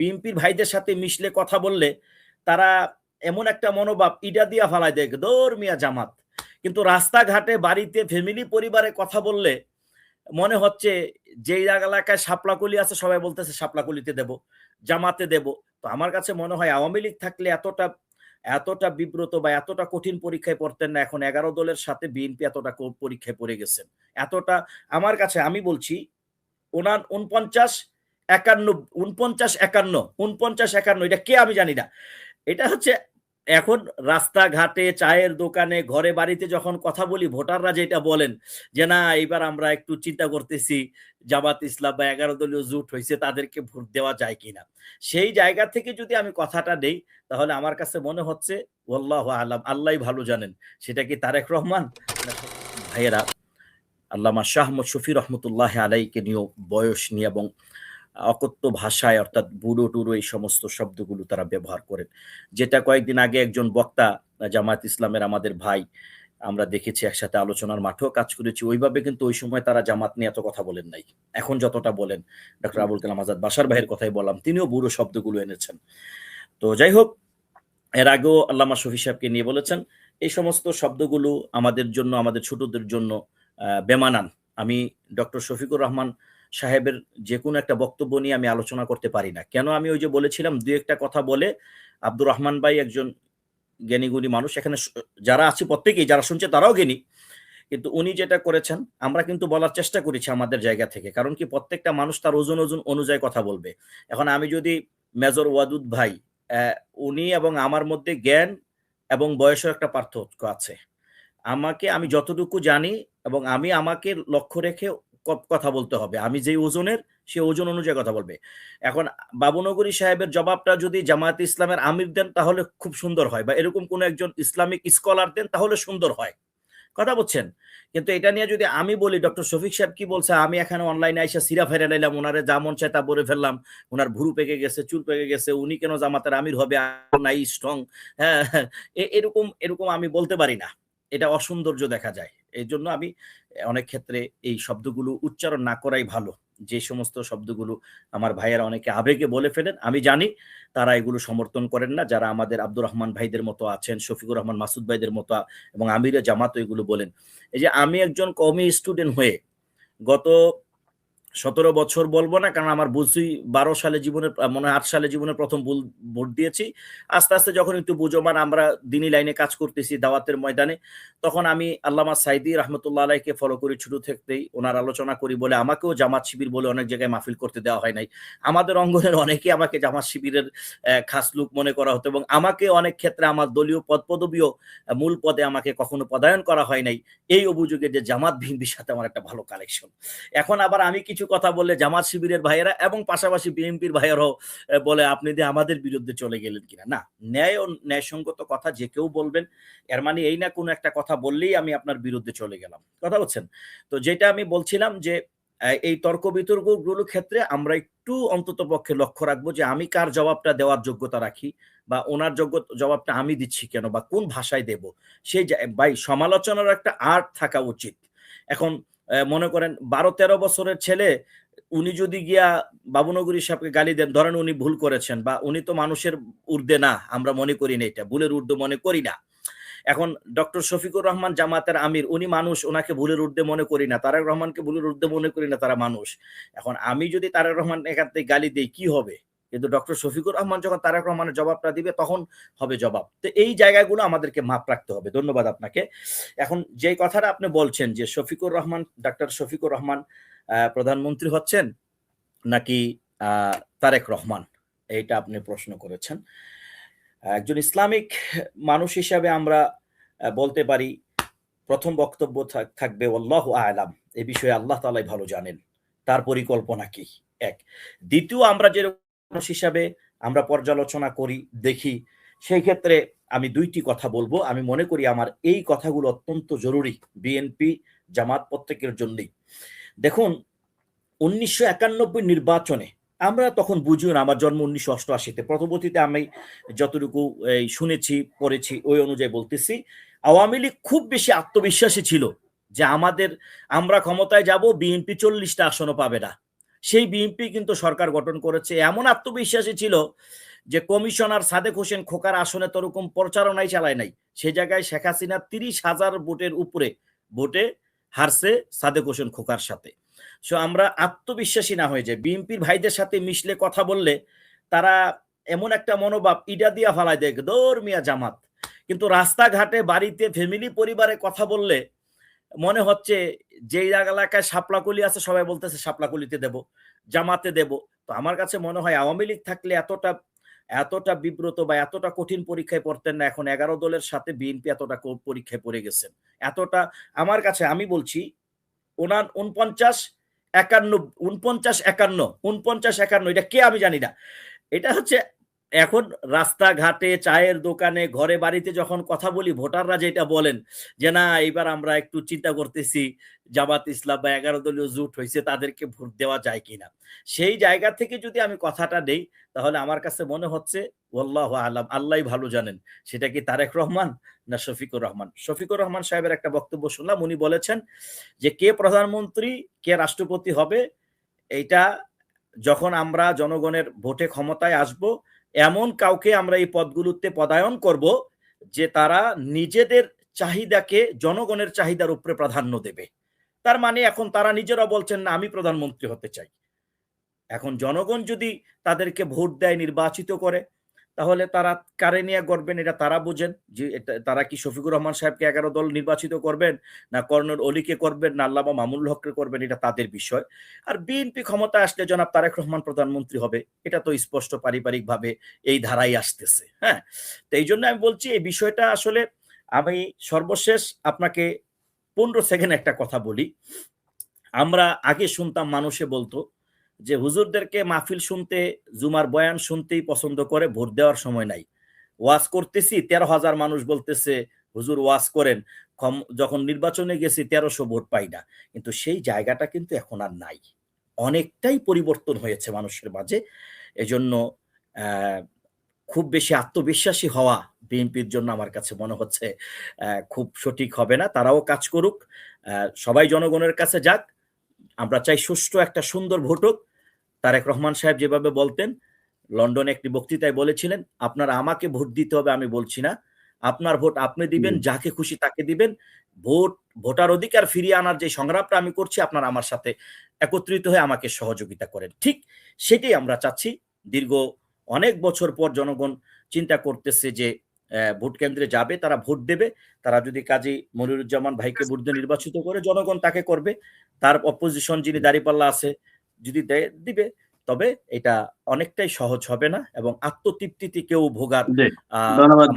বিএনপির ভাইদের সাথে মিশলে, কথা বললে, তারা এমন একটা মনোভাব ইডা দিয়া ফালাই দেয়, দৌড় মিয়া জামাত। কিন্তু রাস্তাঘাটে, বাড়িতে, ফ্যামিলি, পরিবারে কথা বললে, মনে হচ্ছে যে এলাকায় শাপলাকুলি আছে, সবাই বলতেছে, শাপলাকুলিতে দেব, জামাতে দেব। তো আমার কাছে মনে হয়, আওয়ামী লীগ থাকলে এতটা এতটা বিব্রত বা এতটা কঠিন পরীক্ষায় পড়তেন না, এখন এগারো দলের সাথে বিএনপি এতটা পরীক্ষায় পড়ে গেছেন। এতটা, আমার কাছে, আমি বলছি ওনার উনপঞ্চাশ একান্ন উনপঞ্চাশ একান্ন উনপঞ্চাশ একান্ন, এটা কে আমি জানি না। এটা হচ্ছে এখন রাস্তাঘাটে, চায়ের দোকানে, ঘরে, বাড়িতে যখন কথা বলি, ভোটাররা যেটা বলেন যে, না এবার আমরা একটু চিন্তা করতেছি, জামাত ইসলাম বা এগারো দলীয় জুট হয়েছে তাদেরকে ভোট দেওয়া যায় কিনা? সেই জায়গা থেকে যদি আমি কথাটা দেই, তাহলে আমার কাছে মনে হচ্ছে ওল্লাহ আলাম আল্লাহ ভালো জানেন। সেটা কি তারেক রহমান? ভাইয়েরা, আল্লামা শাহ আহমদ শফি রহমতুল্লাহ আলাইকে নিয়েও বয়স নিয়ে এবং অকথ্য ভাষায় অর্থাৎ বুড়ো টুড়ো এই সমস্ত শব্দগুলো তারা ব্যবহার করেন। যেটা কয়েকদিন আগে একজন বক্তা জামায়াত ইসলামের আমাদের ভাই আমরা দেখেছি একসাথে আলোচনার মাঠেও কাজ করেছি। ওইভাবে কিন্তু ওই সময় তারা জামাত নিয়ে এত কথা বলেন নাই। এখন যতটা বলেন ডক্টর আবুল কালাম আজাদ বাসার ভাইয়ের কথাই বললাম তিনিও বুড়ো শব্দগুলো এনেছেন। তো যাই হোক এর আগেও আল্লামা শফি সাহেবকে নিয়ে বলেছেন এই সমস্ত শব্দগুলো আমাদের জন্য আমাদের ছোটদের জন্য আহ, বেমানান। আমি ডক্টর শফিকুর রহমান সাহেবের যে কোনো একটা বক্তব্য নিয়ে আমি আলোচনা করতে পারি না। কেন আমি ওই যে বলেছিলাম, দু একটা কথা বলে আব্দুর রহমান ভাই একজন জ্ঞানীগুণী মানুষ, এখানে যারা আছে প্রত্যেকেই যারা শুনছে তারাও জ্ঞানী। কিন্তু উনি যেটা করেছেন, আমরা কিন্তু বলার চেষ্টা করেছি আমাদের জায়গা থেকে, কারণ কি প্রত্যেকটা মানুষ তার ওজন ওজন অনুযায়ী কথা বলবে। এখন আমি যদি মেজর ওয়াদুদ ভাই উনি এবং আমার মধ্যে জ্ঞান এবং বয়সের একটা পার্থক্য আছে। আমাকে আমি যতটুকু জানি এবং আমি আমাকে লক্ষ্য রেখে কথা বলতে হবে। আমি যেই ওজনের, সে ওজন অনুযায়ী কথা বলবে। এখন বাবুনগরী সাহেবের জবাবটা যদি জামায়াত ইসলামের আমির দেন, তাহলে খুব সুন্দর হয় বা এরকম কোন একজন ইসলামিক স্কলার দেন, তাহলে সুন্দর হয়। কথা বলছেন? কিন্তু এটা নিয়ে যদি আমি বলি, ডক্টর শফিক সাহেব কি বলছে? আমি এখানে অনলাইনে এসে সিরা ফেরে লাইলাম ওনারে যা মন চায় তা বলে ফেললাম। ওনার ভুরু পেকে গেছে, চুল পেকে গেছে, উনি কেন জামাতের আমির হবে? নাই স্ট্রং হ্যাঁ এরকম এরকম আমি বলতে পারি না। এটা অসৌন্দর্য দেখা যায়। এই জন্য আমি অনেক ক্ষেত্রে এই শব্দগুলো উচ্চারণ না করাই ভালো। যে সমস্ত শব্দগুলো আমার ভাইয়েরা অনেকে আবেগে বলে ফেলেন, আমি জানি তারা এগুলো সমর্থন করেন না। যারা আমাদের আব্দুর রহমান ভাইদের মতো আছেন, শফিকুর রহমান মাসুদ ভাইদের মতো এবং আমিরা জামাত এগুলো বলেন। এই যে আমি একজন কমি স্টুডেন্ট হয়ে গত সতেরো বছর বলব না, কারণ আমার বুঝি বারো সালে জীবনের মনে হয় আট সালে জীবনের প্রথম ভোট দিয়েছি। আস্তে আস্তে যখন একটু বুঝোমান, আমরা দিনী লাইনে কাজ করতেছি দাওয়াতের ময়দানে, তখন আমি আল্লামা সাইদি রহমতুল্লাহ আলাইকে ফলো করি ছোট থেকেই। ওনার আলোচনা করি বলে আমাকেও জামাত শিবির বলে অনেক জায়গায় মাহফিল করতে দেওয়া হয় নাই। আমাদের অঙ্গনের অনেকেই আমাকে জামাত শিবিরের খাস লুক মনে করা হতো এবং আমাকে অনেক ক্ষেত্রে আমার দলীয় পদ, পদবীও মূল পদে আমাকে কখনো পদায়ন করা হয় নাই। এই অভিযোগে যে জামাত বিএনপির সাথে আমার একটা ভালো কালেকশন এখন আবার আমি কিছু কথা বললে জামাত শিবিরের ভাইয়েরা এবং পাশাপাশি বিএনপির ভাইয়েরাও বলে আপনি যে আমাদের বিরুদ্ধে চলে গেলেন কিনা। না, ন্যায় ও ন্যায়সঙ্গত কথা যে কেউ বলবেন, এর মানে এই না কোনো একটা কথা বললেই আমি আপনার বিরুদ্ধে চলে গেলাম। কথা বলছেন? তো যেটা আমি বলছিলাম যে এই তর্ক বিতর্কগুলোর ক্ষেত্রে আমরা একটু অন্তত পক্ষে লক্ষ্য রাখব যে আমি কার জবাবটা দেওয়ার যোগ্যতা রাখি বা ওনার যোগ্য জবাবটা আমি দিচ্ছি কেন বা কোন ভাষায় দেব? সেই ভাই, সমালোচনার একটা আর্ট থাকা উচিত। এখন মনে করেন বারো তেরো বছরের ছেলে, উনি যদি গিয়া বাবুনগরী সাহেবকে গালি দেন, ধরেন উনি ভুল করেছেন বা উনি তো মানুষের ঊর্ধ্বে না, আমরা মনে করি না এটা, ভুলের ঊর্ধ্বে মনে করি না। এখন ডক্টর শফিকুর রহমান জামাতের আমির, উনি মানুষ ওনাকে ভুলের ঊর্ধ্বে মনে করি না, তারেক রহমানকে ভুলের ঊর্ধ্বে মনে করি না তারা মানুষ। এখন আমি যদি তারেক রহমান এখান থেকে গালি দিই, কি হবে? কিন্তু ডক্টর শফিকুর রহমান যখন তারেক রহমানের জবাবটা দিবে, তখন হবে জবাব। তো এই জায়গাগুলো আমাদেরকে মাপ রাখতে হবে। ধন্যবাদ আপনাকে। এখন যে কথাটা আপনি বলছেন যে শফিকুর রহমান, ডাক্তার শফিকুর রহমান প্রধানমন্ত্রী হচ্ছেন নাকি তারেক রহমান? এইটা আপনি প্রশ্ন করেছেন। একজন ইসলামিক মানুষ হিসাবে আমরা বলতে পারি, প্রথম বক্তব্য থাক- থাকবে, আল্লাহ আলাম এ বিষয়ে আল্লাহ তালাই ভালো জানেন। তার পরিকল্পনা কি? এক। দ্বিতীয়, আমরা যে মানুষ হিসাবে আমরা পর্যালোচনা করি দেখি। সেই ক্ষেত্রে আমি দুইটি কথা বলব। আমি মনে করি আমার এই কথাগুলো অত্যন্ত জরুরি বিএনপি জামাত প্রত্যেকের জন্যই। দেখুন উনিশশো একানব্বই নির্বাচনে আমরা তখন বুঝিও না আমার জন্ম উনিশশো অষ্টআশিতে। পরবর্তীতে আমি যতটুকু এই, শুনেছি পড়েছি ওই অনুযায়ী বলতেছি আওয়ামী লীগ খুব বেশি আত্মবিশ্বাসী ছিল যে আমাদের আমরা ক্ষমতায় যাব বিএনপি চল্লিশটা আসনও পাবে না। সেই বিএনপি কিন্তু সরকার গঠন করেছে। এমন আত্মবিশ্বাসী ছিল যে কমিশনার সাদেক হোসেন খোকার আসনে তো ওরকম প্রচারণাই চালায় নাই। সে জায়গায় শেখ হাসিনা তিরিশ হাজার ভোটের উপরে ভোটে হারছে সাদেক হোসেন খোকার সাথে। সো আমরা আত্মবিশ্বাসী না হয়ে যাই। বিএনপির ভাইদের সাথে মিশলে, কথা বললে তারা এমন একটা মনোভাব, ইডা দিয়া ফালায় দেখ দৌড় মিয়া জামাত। কিন্তু রাস্তাঘাটে, বাড়িতে ফ্যামিলি পরিবারে কথা বললে মনে হচ্ছে যে এলাকায় শাপলাকুলি আছে, সবাই বলতেছে শাপলাকুলিতে দেব, জামাতে দেব। তো আমার কাছে মনে হয় আওয়ামী লীগ থাকলে এতটা এতটা বিব্রত বা এতটা কঠিন পরীক্ষায় পড়তেন না, এখন এগারো দলের সাথে বিএনপি এতটা পরীক্ষায় পড়ে গেছেন। এতটা, আমার কাছে, আমি বলছি ওনার উনপঞ্চাশ একান্ন উনপঞ্চাশ একান্ন উনপঞ্চাশ একান্ন, এটা কে আমি জানি না। এটা হচ্ছে এখন রাস্তাঘাটে, চায়ের দোকানে, ঘরে, বাড়িতে যখন কথা বলি, ভোটাররা যেটা বলেন যে, না এবার আমরা একটু চিন্তা করতেছি, জামাত ইসলাম বা এগারো দলীয় জুট হয়েছে তাদেরকে ভোট দেওয়া যায় কিনা? সেই জায়গা থেকে যদি আমি কথাটা দেই, তাহলে আমার কাছে মনে হচ্ছে ওল্লাহ আলাম, আল্লাহ ভালো জানেন। সেটা কি তারেক রহমান না শফিকুর রহমান? শফিকুর রহমান সাহেবের একটা বক্তব্য শুনলাম, উনি বলেছেন যে, কে প্রধানমন্ত্রী, কে রাষ্ট্রপতি হবে, এইটা যখন আমরা জনগণের ভোটে ক্ষমতায় আসব এমন কাউকে আমরা এই পদগুলোতে পদায়ন করব যে তারা নিজেদের চাহিদাকে জনগণের চাহিদার উপরে প্রাধান্য দেবে। তার মানে এখন তারা নিজেরা বলছেন, না, আমি প্রধানমন্ত্রী হতে চাই। এখন জনগণ যদি তাদেরকে ভোট দেয়, নির্বাচিত করে তাহলে তারা কারে নিয়ে করবেন এটা তারা বুঝেন যে তারা কি শফিকুর রহমান সাহেবকে এগারো দল নির্বাচিত করবেন? না কর্নেল অলিকে করবেন? না আল্লামা মামুল হককে করবেন? এটা তাদের বিষয়। আর বিএনপি ক্ষমতা আসলে জনাব তারেক রহমান প্রধানমন্ত্রী হবে। এটা তো স্পষ্ট পারিবারিক ভাবে এই ধারাই আসতেছে হ্যাঁ? তো এই জন্য আমি বলছি, এই বিষয়টা আসলে আমি সর্বশেষ আপনাকে পনেরো সেকেন্ড একটা কথা বলি। আমরা আগে শুনতাম মানুষে বলতো যে হুজুরদেরকে মাহফিল শুনতে, জুমার বয়ান শুনতেই পছন্দ করে, ভোট দেওয়ার সময় নাই। ওয়াজ করতেছি, তেরো হাজার মানুষ বলতেছে, হুজুর, ওয়াজ করেন। যখন নির্বাচনে গেছি, তেরোশো ভোট পাই না। কিন্তু সেই জায়গাটা কিন্তু এখন আর নাই। অনেকটাই পরিবর্তন হয়েছে মানুষের মাঝে। এজন্য খুব বেশি আত্মবিশ্বাসী হওয়া বিএনপির জন্য আমার কাছে মনে হচ্ছে খুব সঠিক হবে না। তারাও কাজ করুক। সবাই জনগণের কাছে যাক। আমরা চাই সুষ্ঠু একটা সুন্দর ভোট হোক। তারেক রহমান সাহেব যেভাবে বলতেন লন্ডনে একটি বক্তৃতায় বলেছিলেন আপনারা আমাকে ভোট দিতে হবে আমি বলছি না। আপনার ভোট আপনি দিবেন যাকে খুশি তাকে দিবেন। ভোট ভোটার অধিকার ফিরিয়ে আনার যে সংগ্রামটা আমি করছি আপনার আমার সাথে একত্রিত হয়ে আমাকে সহযোগিতা করেন। ঠিক সেটাই আমরা চাচ্ছি। দীর্ঘ অনেক বছর পর জনগণ চিন্তা করতেছে যে ভোট কেন্দ্রে যাবে তারা ভোট দেবে। তারা যদি কাজী মনিরুজ্জামান ভাইকে ভোট দিয়ে নির্বাচিত করে জনগণ তাকে করবে। তার অপোজিশন যিনি দাঁড়িপাল্লা আছে যদি দেয়- দিবে তবে এটা অনেকটাই সহজ হবে না এবং আত্মতৃপ্তিতে কেউ ভোগার ধন্যবাদ